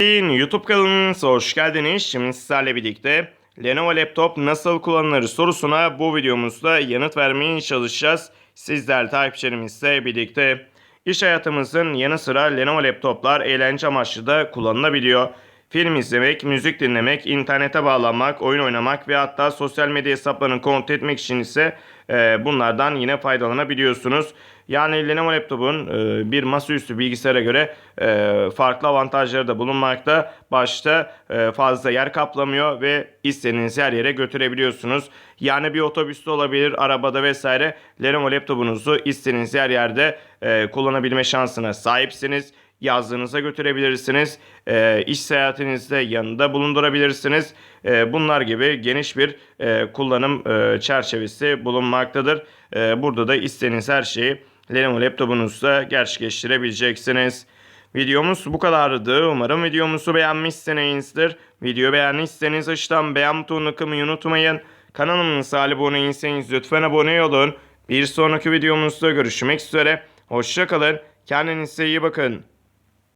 YouTube kanalınıza hoş geldiniz. Şimdi sizlerle birlikte Lenovo laptop nasıl kullanılır sorusuna bu videomuzda yanıt vermeye çalışacağız. Sizler takipçilerimizle birlikte iş hayatımızın yanı sıra Lenovo laptoplar eğlence amaçlı da kullanılabiliyor. Film izlemek, müzik dinlemek, internete bağlanmak, oyun oynamak ve hatta sosyal medya hesaplarını kontrol etmek için ise e, bunlardan yine faydalanabiliyorsunuz. Yani Lenovo laptopun e, bir masaüstü bilgisayara göre e, farklı avantajları da bulunmakta. Başta e, fazla yer kaplamıyor ve istediğiniz her yere götürebiliyorsunuz. Yani bir otobüste olabilir, arabada vesaire Lenovo laptopunuzu istediğiniz her yerde e, kullanabilme şansına sahipsiniz yazdığınıza götürebilirsiniz. E, iş seyahatinizde yanında bulundurabilirsiniz. E, bunlar gibi geniş bir e, kullanım e, çerçevesi bulunmaktadır. E, burada da istediğiniz her şeyi Lenovo laptopunuzda gerçekleştirebileceksiniz. Videomuz bu kadardı. Umarım videomuzu beğenmişsinizdir. Video beğendiyseniz aşağıdan beğen butonuna kılmayı unutmayın. Kanalımıza abone değilseniz lütfen abone olun. Bir sonraki videomuzda görüşmek üzere. Hoşçakalın. Kendinize iyi bakın.